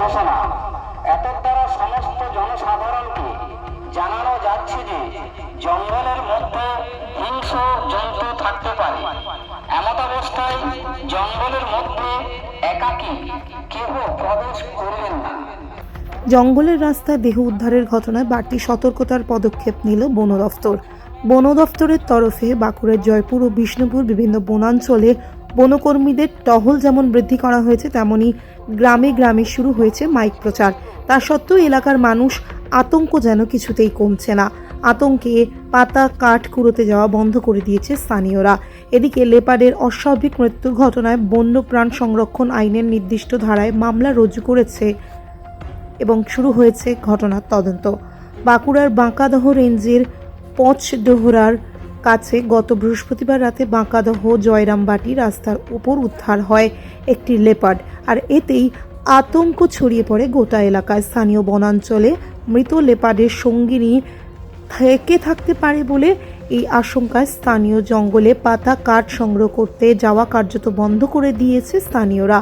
ঘোষণা। এত দ্বারা সমস্ত জনসাধারণকে জানানো যাচ্ছে যে জঙ্গলের মধ্যে হিংস্র জন্তু থাকতে পারে। এমত অবস্থায় জঙ্গলের মধ্যে একাকী কেহ প্রবেশ করবেন না। জঙ্গলের রাস্তায় দেহ উদ্ধারের ঘটনায় বাড়তি সতর্কতার পদক্ষেপ নিল বন দফতর। বন দফতরের তরফে বাঁকুড়ার জয়পুর ও বিষ্ণুপুর বিভিন্ন বনাঞ্চলে বনকর্মীদের টহল যেমন বৃদ্ধি করা হয়েছে তেমনই গ্রামে গ্রামে শুরু হয়েছে মাইক প্রচার। তা সত্ত্বেও এলাকার মানুষ আতঙ্ক যেন কিছুতেই কমছে না। আতঙ্কে পাতা কাঠ কুড়োতে যাওয়া বন্ধ করে দিয়েছে স্থানীয়রা। এদিকে লেপার্ডের অস্বাভাবিক মৃত্যুর ঘটনায় বন্যপ্রাণ সংরক্ষণ আইনের নির্দিষ্ট ধারায় মামলা রুজু করেছে এবং শুরু হয়েছে ঘটনার তদন্ত। বাঁকুড়ার বাঁকাদহ রেঞ্জের পচডোহরার কাছে গত বৃহস্পতিবার রাতে বাঁকাদহ জয়রামবাটি রাস্তার উপর উদ্ধার হয় একটি লেপার্ড, আর এতেই আতঙ্ক ছড়িয়ে পড়ে গোটা এলাকায়। স্থানীয় বনাঞ্চলে মৃত লেপার্ডের সঙ্গিনী থেকে থাকতে পারে বলে এই আশঙ্কায় স্থানীয় জঙ্গলে পাতা কাঠ সংগ্রহ করতে যাওয়া কার্যত বন্ধ করে দিয়েছে স্থানীয়রা।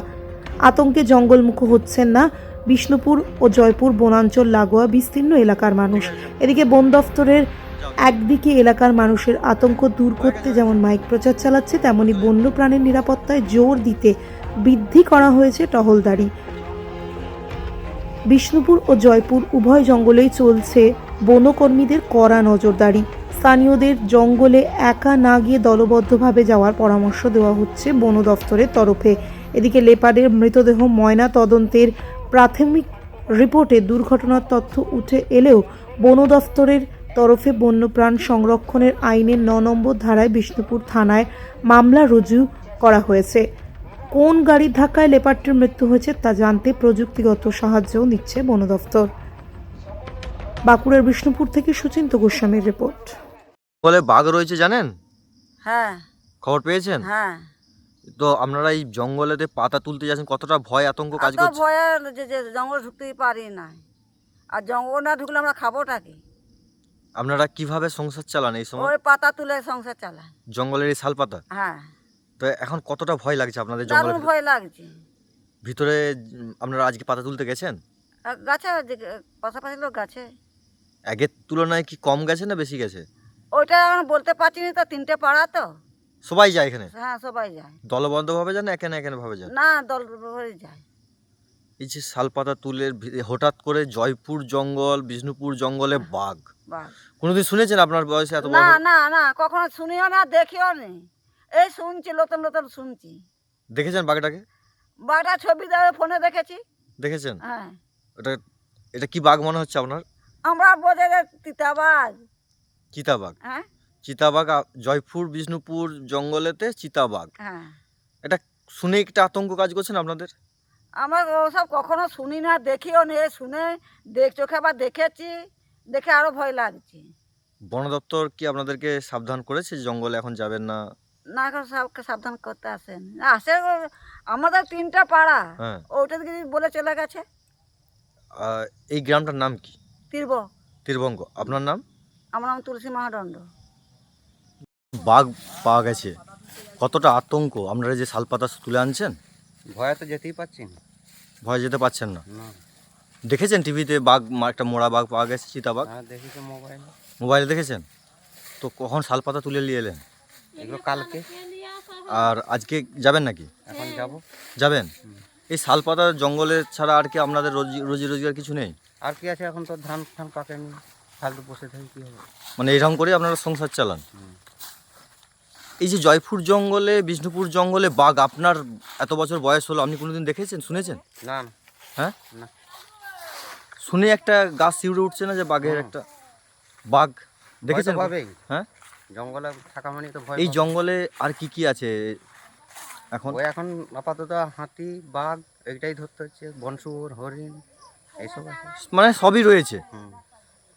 আতঙ্কে জঙ্গলমুখ হচ্ছেন না বিষ্ণুপুর ও জয়পুর, বনাঞ্চল, লাগোয়া বিস্তীর্ণ এলাকার মানুষ। এদিকে বন দফতরের একদিকে এলাকার মানুষের আতঙ্ক দূর করতে যেমন মাইক প্রচার চালাচ্ছে, তেমনি বন্যপ্রাণীর নিরাপত্তায় জোর দিতে বৃদ্ধি করা হয়েছে টহলদারি। বিষ্ণুপুর ও জয়পুর উভয় জঙ্গলেই চলছে বনকর্মীদের কড়া নজরদারি। স্থানীয়দের জঙ্গলে একা না গিয়ে দলবদ্ধভাবে যাওয়ার পরামর্শ দেওয়া হচ্ছে বন দফতরের তরফে। এদিকে লেপার্ডের মৃতদেহ ময়না তদন্তের প্রাথমিক রিপোর্টে দুর্ঘটনার তথ্য উঠে এলেও বন দফতরের তরফে বন্যপ্রাণ সংরক্ষণের আইনের ন নম্বর ধারায় বিষ্ণুপুর থানায় মামলা রুজু করা হয়েছে। কোন গাড়ির ধাক্কায় লেপার্ডটির মৃত্যু হয়েছে তা জানতে প্রযুক্তিগত সাহায্যও নিচ্ছে বন দফতর। বাঁকুড়ার বিষ্ণুপুর থেকে সুচিন্ত গোস্বামীর রিপোর্ট। বলে বাঘ রয়েছে জানেন? হ্যাঁ। খবর পেয়েছেন? হ্যাঁ। তো আপনারা এই জঙ্গলেতে পাতা তুলতে যাচ্ছেন কতটা ভয় আতঙ্ক কাজ করছে? ভয়ে যে যে জঙ্গল ঢুকতেই পারি না। আর জঙ্গল না ঢুকলে আমরা খাবোটা কি? আপনারা কীভাবে সংসার চালান এই সময়? ওই পাতা তুলে সংসার চালায়। জঙ্গলের এই শাল পাতা? হ্যাঁ। তো এখন কতটা ভয় লাগছে আপনাদের জঙ্গলের দারুণ ভয় লাগছে। ভিতরে উম, আপনারা আজকে পাতা তুলতে গেছেন? আর গাছে যে- পাশাপাশি লোক গাছে। আগের তুলনায় কি কম গেছে না বেশি গেছে? ওইটা এখন বলতে পারছি না তো তিনটে পাড়া তো। সবাই যায় এখানে? হ্যাঁ সবাই যায়। দলবদ্ধভাবে যান না এখানে এখানে ভাবে যান? না দল ভরে যায়। এই যে শাল পাতা তুলে হঠাৎ করে জয়পুর জঙ্গল বিষ্ণুপুর জঙ্গলে বাঘ। কোনোদিন শুনেছেন আপনার বয়সে এত না না না কখনো শুনিও না দেখিও নি। এই শুনছি নতুন নতুন শুনছি। দেখেছেন বাঘটাকে? বাঘটা ছবি দেওয়া ফোনে দেখেছি। দেখেছেন? হ্যাঁ। এটা এটা কি বাঘ মনে হচ্ছে আপনার? আমরা বোঝে যে তিতাবাজ চিতাবাঘ। হ্যাঁ। চিতাবাঘ জয়পুর বিষ্ণুপুর জঙ্গলেতে চিতাবাঘ। হ্যাঁ। এটা শুনে একটা আতঙ্ক কাজ করছেন আপনাদের? আমরা ওসব কখনো শুনি না দেখিও নে শুনে দেখ চোখে আবার দেখেছি দেখে আরও ভয় লাগছে। বন দপ্তর কি আপনাদেরকে সাবধান করেছে জঙ্গলে এখন যাবেন না? না এখন সবকে সাবধান করতে আসেন। আসে আমাদের তিনটা পাড়া হ্যাঁ। ওইটা দিকে বলে চলে গেছে। এই গ্রামটার নাম কি? তীর্ব। তীরবঙ্গ। আপনার নাম? আমার নাম তুলসী মাহাদণ্ড। বাঘ পাওয়া গেছে। কতটা আতঙ্ক আপনারা যে শালপাতা তুলে আনছেন? ভয়ে তো যেতেই পারছি না ভয় যেতে পারছেন না। না। দেখেছেন টিভিতে বাঘ একটা মোড়া বাঘ পাওয়া গেছে চিতাবাঘ? হ্যাঁ দেখি তো মোবাইলে। মোবাইলে দেখেছেন? তো কখন শাল পাতা তুলে নিয়ে এলেন? এগুলো কালকে। আর আজকে যাবেন নাকি? এখন যাব। যাবেন? এই শাল পাতা জঙ্গলে ছাড়া আর কি আপনাদের রোজি রোজি রোজগার কিছু নেই? আর কি আছে এখন তো ধান ফান পাকেনি। ফালতু বসে থাকি কী হবে? মানে এরকম করে আপনারা সংসার চালান? এই যে জয়পুর জঙ্গলে বিষ্ণুপুর জঙ্গলে বাঘ আপনার এত বছর বয়স হলো আপনি কোনোদিন দেখেছেন শুনেছেন? না হ্যাঁ? না। শুনে একটা গাছ শিউড়ে উঠছে না যে বাঘের একটা বাঘ? দেখেছেন। হ্যাঁ? জঙ্গলে থাকা মানে তো ভয় এই জঙ্গলে আর কি কি আছে এখন? ওই এখন আপাতত হাতি বাঘ এইটাই ধরতে হচ্ছে বনশুয়োর হরিণ এইসব আছে। মানে সবই রয়েছে।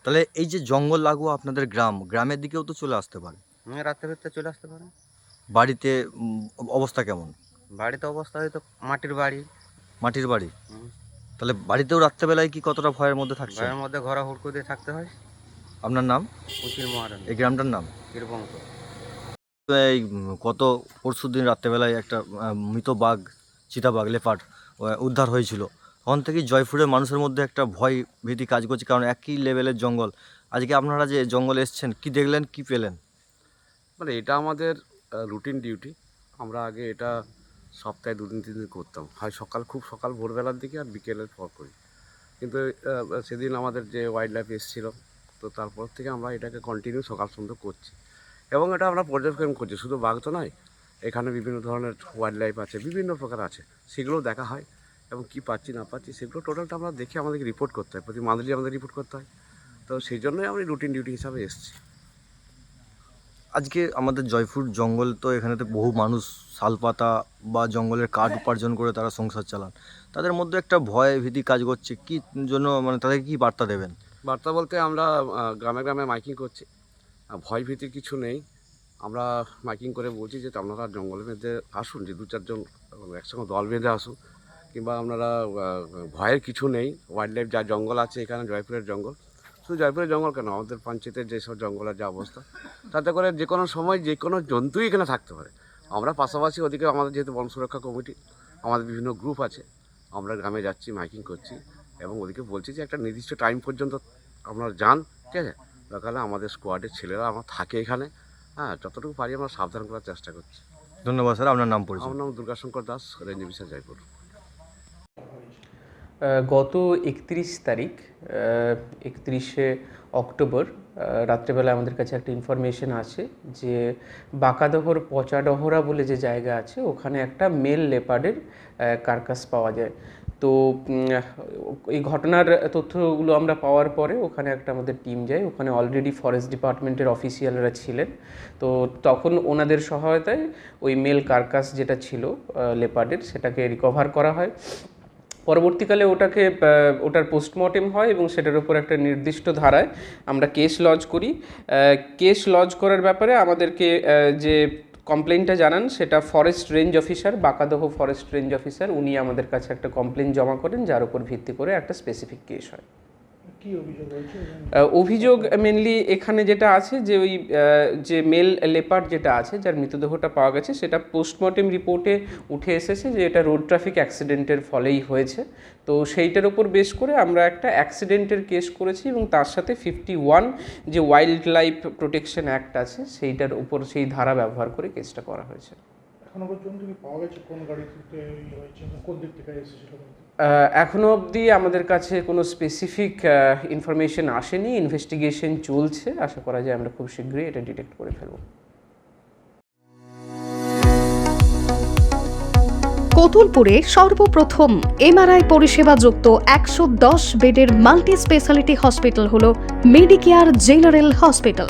তাহলে এই যে জঙ্গল লাগোয়া আপনাদের গ্রাম গ্রামের দিকেও তো চলে আসতে পারে। হুম, রাত্রে রাত্রে চলে আসতে পারে। বাড়িতে অবস্থা কেমন? বাড়িতে অবস্থা হয়তো মাটির বাড়ি। মাটির বাড়ি? তাহলে বাড়িতেও রাত্রেবেলায় কি কতটা ভয়ের মধ্যে থাকছে? ঘরের মধ্যে ঘোরা হুড়কো দিয়ে থাকতে হয়। আপনার নাম? উচিল মহারণ এই গ্রামটার নাম? কিরবঙ্ক এই গত পরশু দিন রাত্রেবেলায় একটা মৃত বাঘ চিতাবাঘ আহ, উদ্ধার হয়েছিল। তখন থেকেই জয়পুরের মানুষের মধ্যে একটা ভয় ভীতি কাজ করছে কারণ একই লেভেলের জঙ্গল। আজকে আপনারা যে জঙ্গলে এসছেন কি দেখলেন কি পেলেন? মানে এটা আমাদের রুটিন ডিউটি আমরা আগে এটা সপ্তাহে দুদিন তিন দিন করতাম। হয় সকাল, খুব সকাল ভোরবেলার দিকে আর বিকেলের পর করি। কিন্তু সেদিন আমাদের যে ওয়াইল্ড লাইফ এসেছিল, তো তারপর থেকে আমরা এটাকে কন্টিনিউ সকাল সন্ধ্যা করছি। এবং এটা আমরা পর্যবেক্ষণ করছি। শুধু বাঘ তো নয়, এখানে বিভিন্ন ধরনের ওয়াইল্ড লাইফ আছে, বিভিন্ন প্রকার আছে। সেগুলো দেখা হয় এবং কি পাচ্ছি, না পাচ্ছি, সেগুলো টোটালটা আমরা দেখে আমাদেরকে রিপোর্ট করতে হয়। প্রতি মান্থলি আমাদের রিপোর্ট করতে হয়। তো সেই জন্যই আমি রুটিন ডিউটি হিসাবে এসেছি। আজকে আমাদের জয়পুর জঙ্গল তো এখানেতে বহু মানুষ শালপাতা বা জঙ্গলের কাঠ উপার্জন করে তারা সংসার চালান। তাদের মধ্যে একটা ভয় ভীতি কাজ করছে। কি জন্য মানে তাদেরকে কি বার্তা দেবেন? বার্তা বলতে আমরা গ্রামে গ্রামে মাইকিং করছি। ভয় ভীতির কিছু নেই। আমরা মাইকিং করে বলছি যে আপনারা জঙ্গলের মধ্যে আসুন, যে দু চারজন একসঙ্গে দল বেঁধে আসুন কিংবা আপনারা ভয়ের কিছু নেই। ওয়াইল্ড লাইফ যা জঙ্গল আছে এখানে, জয়পুরের জঙ্গল শুধু জয়পুরের জঙ্গল কেন? আমাদের পঞ্চায়েতের যেসব জঙ্গলের যা অবস্থা তাতে করে যে কোনো সময় যে কোনো জন্তুই এখানে থাকতে পারে। আমরা পাশাপাশি ওদিকে আমাদের যেহেতু বন সুরক্ষা কমিটি আমাদের বিভিন্ন গ্রুপ আছে আমরা গ্রামে যাচ্ছি মাইকিং করছি এবং ওদিকে বলছি যে একটা নির্দিষ্ট টাইম পর্যন্ত আপনারা যান ঠিক আছে? দরকার আমাদের স্কোয়াডের ছেলেরা আমার থাকে এখানে। হ্যাঁ যতটুকু পারি আমরা সাবধান করার চেষ্টা করছি। ধন্যবাদ স্যার। আপনার নাম পরিচয়। আমার নাম দুর্গাশঙ্কর দাস রেঞ্জ অফিসার জয়পুর। গত একত্রিশ তারিখ একত্রিশে অক্টোবর রাত্রেবেলা আমাদের কাছে একটা ইনফরমেশন আছে যে বাঁকাদহর পচাডহরা বলে যে জায়গা আছে, ওখানে একটা মেল লেপার্ডের কার্কাস পাওয়া যায়। তো এই ঘটনার তথ্যগুলো আমরা পাওয়ার পরে ওখানে একটা আমাদের টিম যায়। ওখানে অলরেডি ফরেস্ট ডিপার্টমেন্টের অফিসিয়ালরা ছিলেন। তো তখন ওনাদের সহায়তায় ওই মেল কার্কাস যেটা ছিল লেপার্ডের সেটাকে রিকভার করা হয়। পরবর্তীকালে ওটাকে ওটার পোস্টমর্টেম হয় এবং সেটার উপর একটা নির্দিষ্ট ধারায় আমরা কেস লজ করি। কেস লজ করার ব্যাপারে আমাদেরকে যে কমপ্লেনটা জানান সেটা forest range officer Bankadaha forest range officer উনি আমাদের কাছে একটা কমপ্লেন জমা করেন, যার উপর ভিত্তি করে একটা স্পেসিফিক কেস হয়। অভিযোগ মেনলি এখানে? যেটা আছে যে ওই যে মেল লেপার্ড যেটা আছে যার মৃতদেহটা পাওয়া গেছে সেটা পোস্টমর্টেম রিপোর্টে উঠে এসেছে যে এটা রোড ট্রাফিক অ্যাক্সিডেন্টের ফলেই হয়েছে। তো সেইটার উপর বেশ করে আমরা একটা অ্যাক্সিডেন্টের কেস করেছি এবং তার সাথে ফিফটি ওয়ান যে ওয়াইল্ড লাইফ প্রোটেকশন অ্যাক্ট আছে সেইটার উপর সেই ধারা ব্যবহার করে কেসটা করা হয়েছে। এখনও পর্যন্ত পাওয়া গেছে কোন গাড়ি থেকে হয়েছে কোন দিক থেকে এসেছিল? আহ, এখনও অবধি আমাদের কাছে কোনো স্পেসিফিক ইনফরমেশন আসেনি ইনভেস্টিগেশন চলছে আশা করা যায় আমরা খুব শীঘ্রই এটা ডিটেক্ট করে ফেলব। কতুলপুরে সর্বপ্রথম এমআরআই পরিষেবা যুক্ত একশো দশ বেডের মাল্টি স্পেশালিটি হসপিটাল হল মেডিকেয়ার জেনারেল হসপিটাল